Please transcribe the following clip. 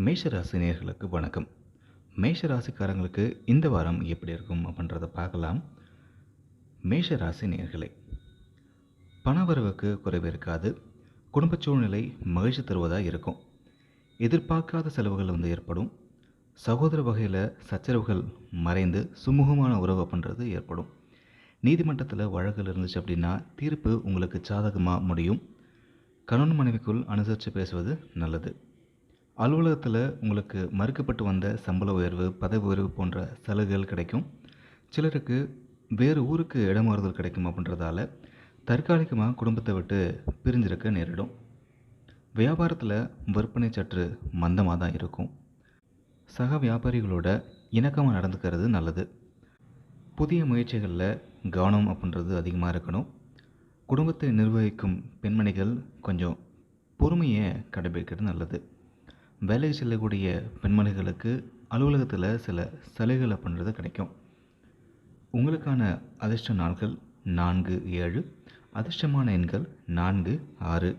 மேஷ ராசி வணக்கம். மேஷ ராசிக்காரங்களுக்கு இந்த வாரம் எப்படி இருக்கும் அப்படின்றத பார்க்கலாம். மேஷ ராசி பணவரவுக்கு குறைவு இருக்காது. குடும்ப சூழ்நிலை மகிழ்ச்சி தருவதாக இருக்கும். எதிர்பார்க்காத செலவுகள் வந்து ஏற்படும். சகோதர வகையில் சச்சரவுகள் மறைந்து சுமூகமான உறவு அப்படின்றது ஏற்படும். நீதிமன்றத்தில் வழக்கில் இருந்துச்சு அப்படின்னா தீர்ப்பு உங்களுக்கு சாதகமாக முடியும். கணவன் மனைவிக்குள் அனுசரித்து பேசுவது நல்லது. அலுவலகத்தில் உங்களுக்கு மறுக்கப்பட்டு வந்த சம்பள உயர்வு பதவி உயர்வு போன்ற சலுகைகள் கிடைக்கும். சிலருக்கு வேறு ஊருக்கு இடமாறுதல் கிடைக்கும் அப்படின்றதால தற்காலிகமாக குடும்பத்தை விட்டு பிரிஞ்சிருக்க நேரிடும். வியாபாரத்தில் விற்பனை சற்று மந்தமாக தான் இருக்கும். சக வியாபாரிகளோட இணக்கமாக நடந்துக்கிறது நல்லது. புதிய முயற்சிகளில் கவனம் அப்படின்றது அதிகமாக இருக்கணும். குடும்பத்தை நிர்வகிக்கும் பெண்மணிகள் கொஞ்சம் பொறுமையை கடைபிடிக்கிறது நல்லது. வேலைக்கு செல்லக்கூடிய பெண்மணிகளுக்கு அலுவலகத்தில் சில சலுகைகள் பண்ணுறது கிடைக்கும். உங்களுக்கான அதிர்ஷ்ட நாட்கள் நான்கு ஏழு அதிர்ஷ்டமான எண்கள் நான்கு ஆறு.